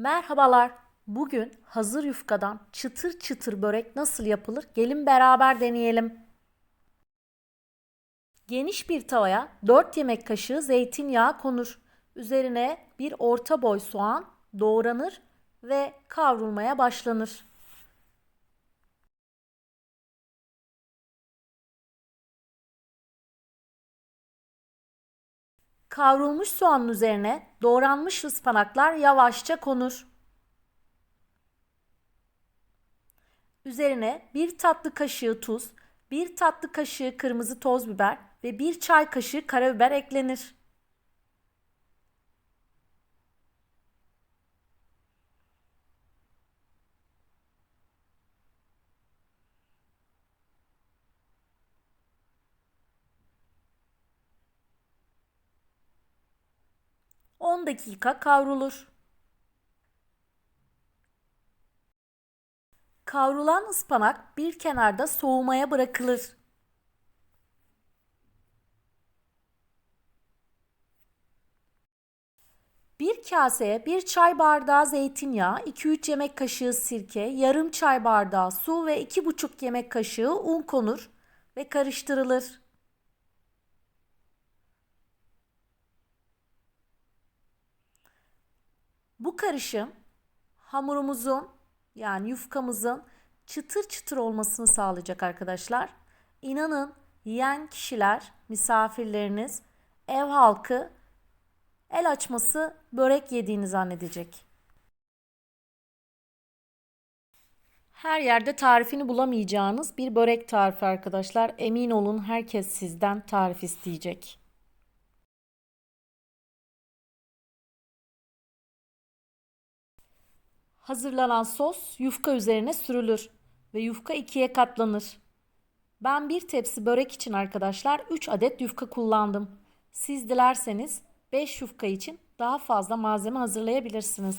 Merhabalar. Bugün hazır yufkadan çıtır çıtır börek nasıl yapılır? Gelin beraber deneyelim. Geniş bir tavaya 4 yemek kaşığı zeytinyağı konur. Üzerine bir orta boy soğan doğranır ve kavrulmaya başlanır. Kavrulmuş soğanın üzerine doğranmış ıspanaklar yavaşça konur. Üzerine bir tatlı kaşığı tuz, bir tatlı kaşığı kırmızı toz biber ve bir çay kaşığı karabiber eklenir. On dakika kavrulur. Kavrulan ıspanak bir kenarda soğumaya bırakılır. Bir kaseye bir çay bardağı zeytinyağı, 2-3 yemek kaşığı sirke, yarım çay bardağı su ve 2,5 yemek kaşığı un konur ve karıştırılır. Karışım hamurumuzun yani yufkamızın çıtır çıtır olmasını sağlayacak arkadaşlar. İnanın yiyen kişiler, misafirleriniz, ev halkı el açması börek yediğini zannedecek. Her yerde tarifini bulamayacağınız bir börek tarifi arkadaşlar. Emin olun herkes sizden tarif isteyecek. Hazırlanan sos yufka üzerine sürülür ve yufka ikiye katlanır. Ben bir tepsi börek için arkadaşlar 3 adet yufka kullandım. Siz dilerseniz 5 yufka için daha fazla malzeme hazırlayabilirsiniz.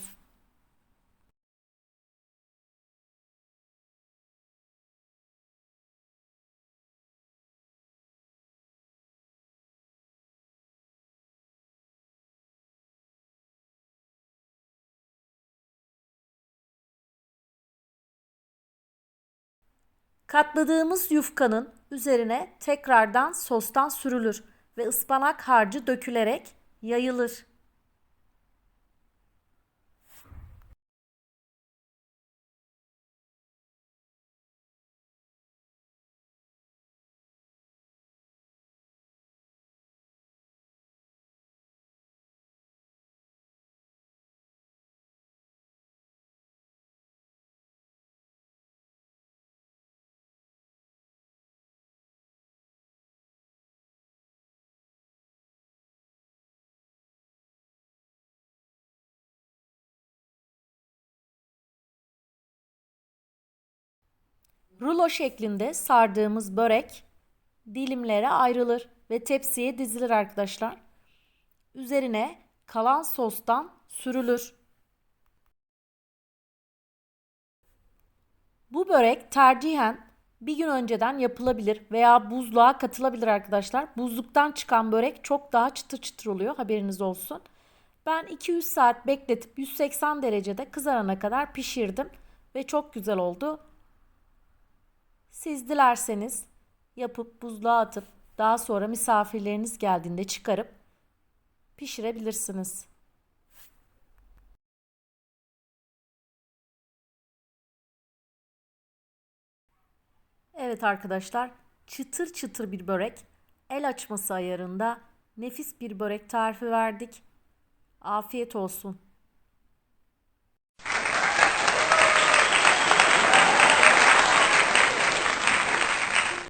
Katladığımız yufkanın üzerine tekrardan sostan sürülür ve ıspanak harcı dökülerek yayılır. Rulo şeklinde sardığımız börek dilimlere ayrılır ve tepsiye dizilir arkadaşlar. Üzerine kalan sostan sürülür. Bu börek tercihen bir gün önceden yapılabilir veya buzluğa katılabilir arkadaşlar. Buzluktan çıkan börek çok daha çıtır çıtır oluyor haberiniz olsun. Ben 200 saat bekletip 180 derecede kızarana kadar pişirdim ve çok güzel oldu. Siz dilerseniz yapıp buzluğa atıp daha sonra misafirleriniz geldiğinde çıkarıp pişirebilirsiniz. Evet arkadaşlar, çıtır çıtır bir börek, el açması ayarında nefis bir börek tarifi verdik. Afiyet olsun.